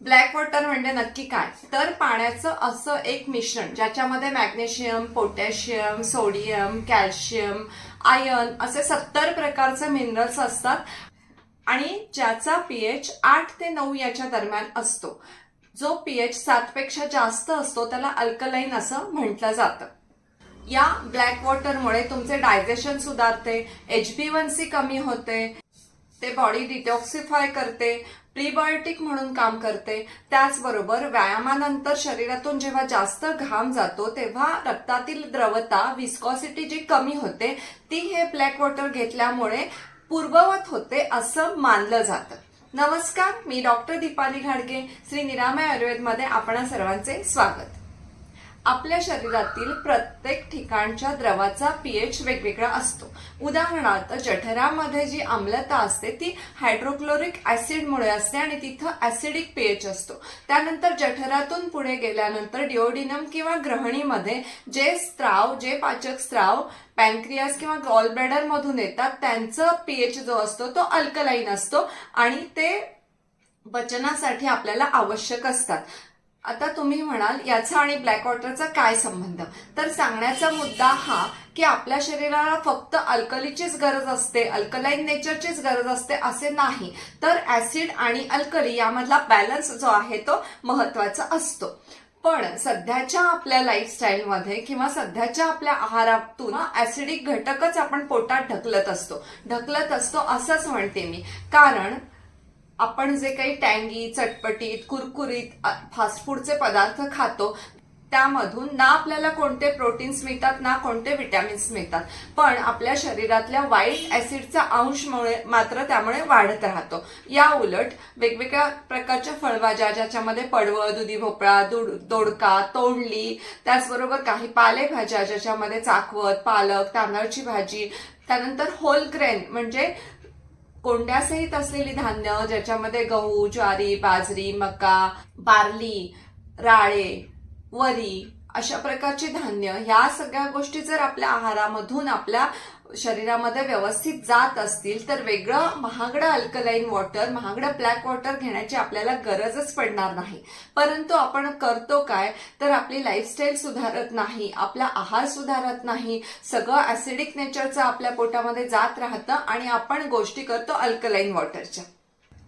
Black water म्हणजे नक्की काय? तर पाण्याचं असं एक मिश्रण ज्याच्यामध्ये magnesium potassium sodium calcium iron असे सत्तर प्रकारचे मिनरल्स असतात आणि ज्याचा पीएच आठ ते नऊ याच्या दरम्यान असतो. जो पीएच सातपेक्षा जास्त असतो त्याला अल्कलाईन असं म्हटलं जातं. या ब्लॅक वॉटरमुळे तुमचे डायजेशन सुधारते एच बी वन सी कमी होते. ते बॉडी डिटॉक्सिफाय करते प्रीबायोटिक म्हणून काम करते. त्याचबरोबर व्यायामानंतर शरीरातून जेव्हा जास्त घाम जातो तेव्हा रक्तातील द्रवता विस्कॉसिटी जी कमी होते ती हे ब्लॅक वॉटर घेतल्यामुळे पूर्ववत होते असं मानलं जातं. नमस्कार मी डॉक्टर दीपाली घाडगे. श्री निरामय आयुर्वेदमध्ये आपणा सर्वांचे स्वागत. आपल्या शरीरातील प्रत्येक ठिकाणच्या द्रवाचा पीएच वेगवेगळा असतो. उदाहरणार्थ जठरामध्ये जी आम्लता असते ती हायड्रोक्लोरिक ऍसिडमुळे असते आणि तिथं ऍसिडिक पीएच असतो. त्यानंतर जठरातून पुढे गेल्यानंतर डिओडिनम किंवा ग्रहणीमध्ये जे स्त्राव जे पाचक स्त्राव पॅनक्रियास किंवा गॉल मधून येतात त्यांचं पीएच जो असतो तो अल्कलाईन असतो आणि ते पचनासाठी आपल्याला आवश्यक असतात. आता तुम्ही म्हणाल याचा आणि ब्लॅक वॉटरचा काय संबंध? तर सांगण्याचा मुद्दा हा की आपल्या शरीराला फक्त अल्कलीचीच गरज असते अल्कलाईन नेचरचीच गरज असते असे नाही. तर ऍसिड आणि अल्कली यामधला बॅलन्स जो आहे तो महत्त्वाचा असतो. पण सध्याच्या आपल्या लाईफस्टाईलमध्ये किंवा सध्याच्या आपल्या आहारातून ऍसिडिक घटकच आपण पोटात ढकलत असतो. ढकलत असतो असंच म्हणते मी. कारण आपण जे काही टँगी चटपटीत कुरकुरीत फास्ट फूडचे पदार्थ खातो त्यामधून ना आपल्याला कोणते प्रोटीन्स मिळतात ना कोणते विटॅमिन्स मिळतात. पण आपल्या शरीरातल्या वाईट ऍसिडचा अंशमुळे मात्र त्यामुळे वाढत राहतो. या उलट वेगवेगळ्या प्रकारच्या फळभाज्या ज्याच्यामध्ये पडवळ दुधी भोपळा दुड दोडका तोंडली त्याचबरोबर काही पालेभाज्या ज्याच्यामध्ये चाकवत पालक तांदळाची भाजी त्यानंतर होल ग्रेन म्हणजे कोंड्यासहित असलेली धान्य ज्याच्यामध्ये गहू ज्वारी बाजरी मका बार्ली राळे वरी अशा प्रकारची धान्य ह्या सगळ्या गोष्टी जर आपल्या आहारामधून आपल्या शरीरामध्ये व्यवस्थित जात असतील तर वेगळं महागडं अल्कलाईन वॉटर महागडं ब्लॅक वॉटर घेण्याची आपल्याला गरजच पडणार नाही. परंतु आपण करतो काय? तर आपली लाईफस्टाईल सुधारत नाही आपला आहार सुधारत नाही सगळं ऍसिडिक नेचरचं आपल्या पोटामध्ये जात राहतं आणि आपण गोष्टी करतो अल्कलाईन वॉटरच्या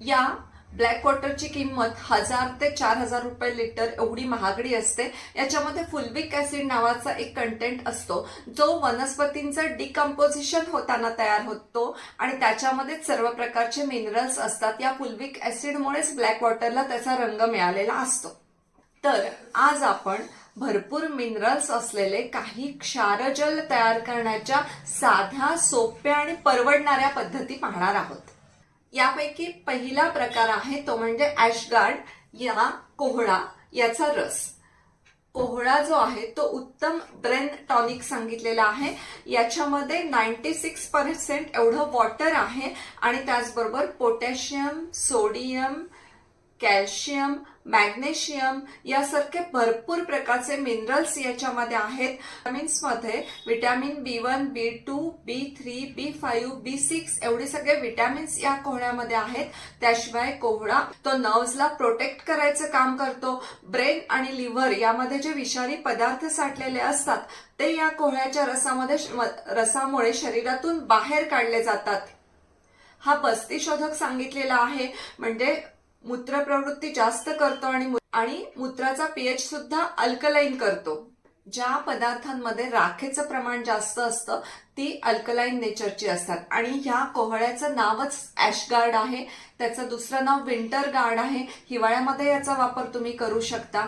या ब्लॅक वॉटरची किंमत हजार ते चार हजार रुपये लिटर एवढी महागडी असते. याच्यामध्ये फुलविक ऍसिड नावाचा एक कंटेंट असतो. जो वनस्पतींचं डिकम्पोजिशन होताना तयार होतो आणि त्याच्यामध्ये सर्व प्रकारचे मिनरल्स असतात. या फुलविक ऍसिडमुळेच ब्लॅक वॉटरला त्याचा रंग मिळालेला असतो. तर आज आपण भरपूर मिनरल्स असलेले काही क्षारजल तयार करण्याच्या साध्या सोप्या आणि परवडणाऱ्या पद्धती पाहणार आहोत. यापैकी पहिला प्रकार आहे तो म्हणजे ऍशगार्ड या कोहळा याचा रस. कोहळा जो आहे तो उत्तम ब्रेन टॉनिक सांगितलेला आहे. याच्यामध्ये नाईन्टी सिक्स पर्सेंट एवढं वॉटर आहे आणि त्याचबरोबर पोटॅशियम सोडियम कॅल्शियम मॅग्नेशियम यासारखे भरपूर प्रकारचे मिनरल्स याच्यामध्ये आहेत. विटॅमिन्समध्ये vitamin B one B two B three B five B six एवढे सगळे विटॅमिन्स या कोहळ्यामध्ये आहेत. त्याशिवाय कोहळा तो नर्व्सला प्रोटेक्ट करायचं काम करतो. ब्रेन आणि लिव्हर यामध्ये जे विषारी पदार्थ साठलेले असतात ते या कोहळ्याच्या रसामध्ये रसामुळे शरीरातून बाहेर काढले जातात. हा बस्ती शोधक सांगितलेला आहे. म्हणजे मूत्र प्रवृत्ती जास्त करतो आणि आणि मूत्राचा पीएच सुद्धा अल्कलाईन करतो. ज्या पदार्थांमध्ये राखेचं प्रमाण जास्त असतं ती अल्कलाईन नेचरची असतात. आणि ह्या कोहळ्याचं नावच ऍशगार्ड आहे. त्याचं दुसरं नाव विंटर गार्ड आहे. हिवाळ्यामध्ये याचा वापर तुम्ही करू शकता.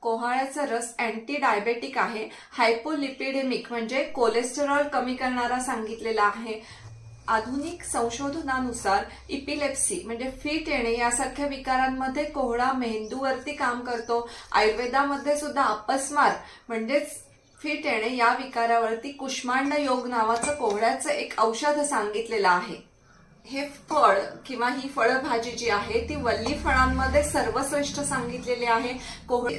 कोहाळ्याचा रस अँटी डायबेटिक आहे. हायपोलिपिडेमिक म्हणजे कोलेस्टेरॉल कमी करणारा सांगितलेला आहे. आधुनिक संशोधनानुसार इपिलेप्सी म्हणजे फिट येणे यासारख्या विकारांमध्ये कोहळा मेंदूवरती काम करतो. आयुर्वेदामध्ये सुद्धा अपस्मार म्हणजेच फिट येणे या विकारावरती कुष्मांड योग नावाचं कोहळ्याचं एक औषध सांगितलेलं आहे. हे फळ किंवा ही फळभाजी जी आहे ती वल्ली फळांमध्ये सर्वश्रेष्ठ सांगितलेली आहे. कोहळ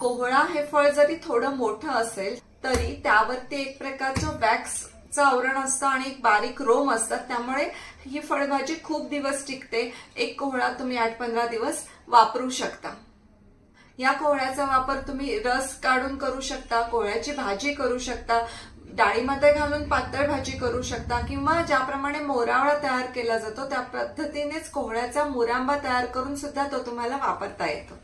कोहळा हे फळ जरी थोडं मोठं असेल तरी त्यावरती एक प्रकारचं वॅक्स चं आवरण असतं आणि एक बारीक रोम असतात. त्यामुळे ही फळभाजी खूप दिवस टिकते. एक कोहळा तुम्ही आठ पंधरा दिवस वापरू शकता. या कोहळ्याचा वापर तुम्ही रस काढून करू शकता कोहळ्याची भाजी करू शकता डाळीमध्ये घालून पातळ भाजी करू शकता किंवा ज्याप्रमाणे मोरावळा तयार केला जातो त्या पद्धतीनेच कोहळ्याचा मुरांबा तयार करून सुद्धा तो तुम्हाला वापरता येतो.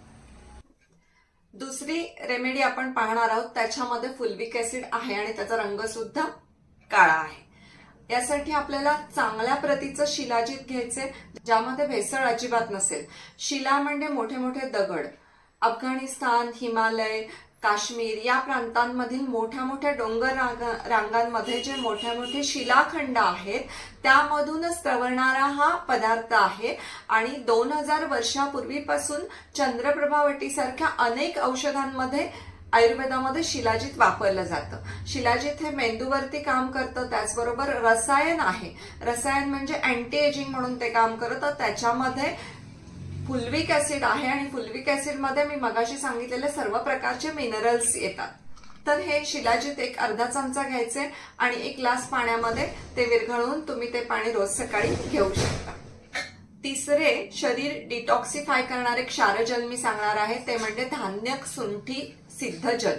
दुसरी रेमेडी आपण पाहणार आहोत. त्याच्यामध्ये फुलविक ऍसिड आहे आणि त्याचा रंग सुद्धा काळा आहे. यासाठी आपल्याला चांगल्या प्रतीचं शिलाजीत घ्यायचे ज्यामध्ये भेसळ अजिबात नसेल. शिला म्हणजे मोठे मोठे दगड. अफगाणिस्तान हिमालय काश्मीर या प्रांतांमधील मोठ्या मोठ्या डोंगर रांगा- रांगांमध्ये जे मोठे मोठे शिलाखंड आहेत त्यामधूनच तवरणारा हा पदार्थ आहे. आणि दोन हजार वर्षापूर्वीपासून चंद्रप्रभावटीसारख्या अनेक औषधांमध्ये आयुर्वेदामध्ये शिलाजीत वापरलं जातं. शिलाजीत हे मेंदूवरती काम करतं त्याचबरोबर रसायन आहे. रसायन म्हणजे अँटी एजिंग म्हणून ते काम करतं. त्याच्यामध्ये फुलविक ऍसिड आहे आणि फुलविक ऍसिडमध्ये मी मगाशी सांगितलेले सर्व प्रकारचे मिनरल्स येतात. तर हे शिलाजीत एक अर्धा चमचा घ्यायचे आणि एक ग्लास पाण्यामध्ये ते विरघळवून तुम्ही ते पाणी रोज सकाळी घेऊ शकता. तिसरे शरीर डिटॉक्सिफाय करणारे क्षारजल मी सांगणार आहे ते म्हणजे धान्य सुंठी सिद्ध जल.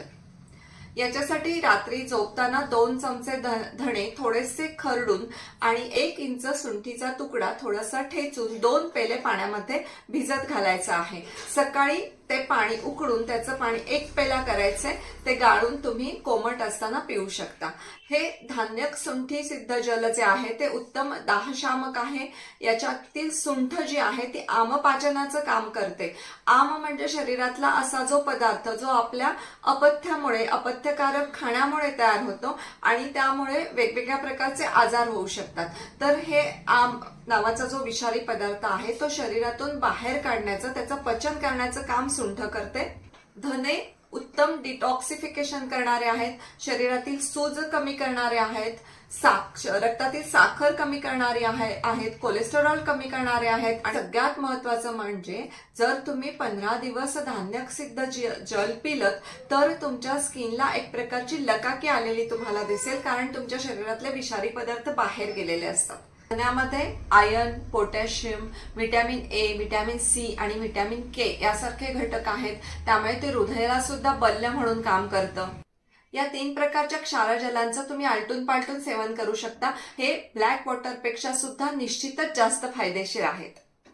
याच्यासाठी रात्री झोपताना दोन चमचे ध- धणे थोडेसे खरडून आणि एक इंच सुंठीचा तुकडा थोडासा ठेचून दोन पेले पाण्यामध्ये भिजत घालायचा आहे. सकाळी ते पाणी उकडून त्याचं पाणी एक पेला करायचंय ते गाळून तुम्ही कोमट असताना पिऊ शकता. हे धान्य सुंठी सिद्ध जल जे आहे ते उत्तम दाहशामक आहे. याच्यातील सुंठ जी आहे ती आमपाचनाचं काम करते. आम म्हणजे शरीरातला असा जो पदार्थ जो आपल्या अपथ्यामुळे अपथ्यकारक खाण्यामुळे तयार होतो आणि त्यामुळे वेगवेगळ्या प्रकारचे आजार होऊ शकतात. तर हे आम नावाचा जो विषारी पदार्थ आहे तो शरीरातून बाहेर काढण्याचं त्याचं पचन करण्याचं काम सुंठ करते. धने उत्तम डिटॉक्सिफिकेशन करणारे आहेत. शरीरातील सूज कमी करणारे आहेत. साक्ष रक्तातील साखर कमी करणारे आहेत. कोलेस्टेरॉल कमी करणारे आहेत. आणि सगळ्यात महत्वाचं म्हणजे जर तुम्ही पंधरा दिवस धान्य सिद्ध जल पिलत तर तुमच्या स्किनला एक प्रकारची लकाकी आलेली तुम्हाला दिसेल कारण तुमच्या शरीरातले विषारी पदार्थ बाहेर गेलेले असतात. धान्यामध्ये iron potassium vitamin A vitamin C आणि व्हिटॅमिन के यासारखे घटक आहेत. त्यामुळे ते हृदयाला सुद्धा बल्य म्हणून काम करतं. या तीन प्रकारच्या क्षारजलांचं तुम्ही आलटून पालटून सेवन करू शकता. हे ब्लॅक वॉटरपेक्षा सुद्धा निश्चितच जास्त फायदेशीर आहेत.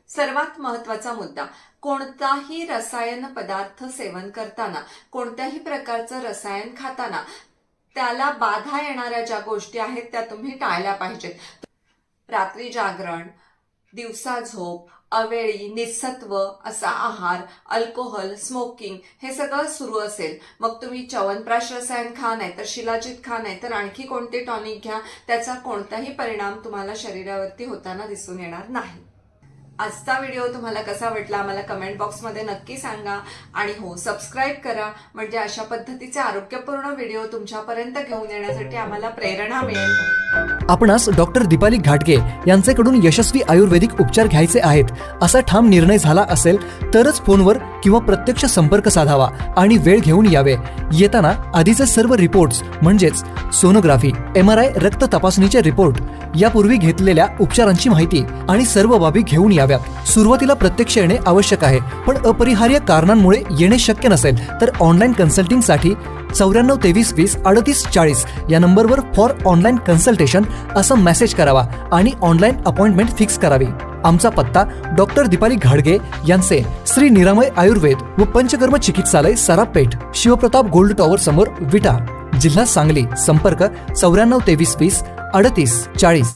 सर्वात महत्त्वाचा मुद्दा कोणताही रसायन पदार्थ सेवन करताना कोणत्याही प्रकारचं रसायन खाताना त्याला बाधा येणाऱ्या ज्या गोष्टी आहेत त्या तुम्ही टाळल्या पाहिजेत. रात्री जागरण दिवसा झोप अवेळी निसत्व असा आहार अल्कोहोल स्मोकिंग हे सगळं सुरू असेल. मग तुम्ही च्यवनप्राश रसायन खा नाही तर शिलाजित खा नाही तर आणखी कोणते टॉनिक घ्या त्याचा कोणताही परिणाम तुम्हाला शरीरावरती होताना दिसून येणार नाही. आजचा व्हिडिओ तुम्हाला कसा वाटला आम्हाला कमेंट बॉक्समध्ये नक्की सांगा. आणि हो सबस्क्राईब करा. म्हणजे अशा पद्धतीचे आरोग्यपूर्ण व्हिडिओ तुमच्यापर्यंत घेऊन येण्यासाठी आम्हाला प्रेरणा मिळेल. आपणास डॉक्टर दीपाली घाटगे यांचेकडून यशस्वी आयुर्वेदिक उपचार घ्यायचे आहेत. असा ठाम निर्णय झाला असेल तरच फोनवर किंवा प्रत्यक्ष संपर्क साधावा आणि वेळ घेऊन यावे. येताना आधीचे सर्व रिपोर्ट्स म्हणजेच सोनोग्राफी एम आर आय रक्त तपासणीचे रिपोर्ट यापूर्वी घेतलेल्या उपचारांची माहिती आणि सर्व बाबी घेऊन याव्यात सुरुवातीला प्रत्यक्ष येणे आवश्यक आहे पण अपरिहार्य कारणांमुळे येणे शक्य नसेल तर ऑनलाईन कन्सल्टिंगसाठी चौऱ्याण्णव तेवीस वीस अडतीस चाळीस या नंबरवर फॉर ऑनलाईन कन्सल्टेशन असं मेसेज करावा आणि ऑनलाईन अपॉइंटमेंट फिक्स करावी. आमचा पत्ता डॉक्टर दीपाली घाडगे यांचे श्री निरामय आयुर्वेद व पंचकर्म चिकित्सालय सरापेठ शिवप्रताप गोल्ड टॉवर समोर विटा. जिल्हा सांगली संपर्क चौऱ्याण्णव तेवीस वीस अडतीस चाळीस.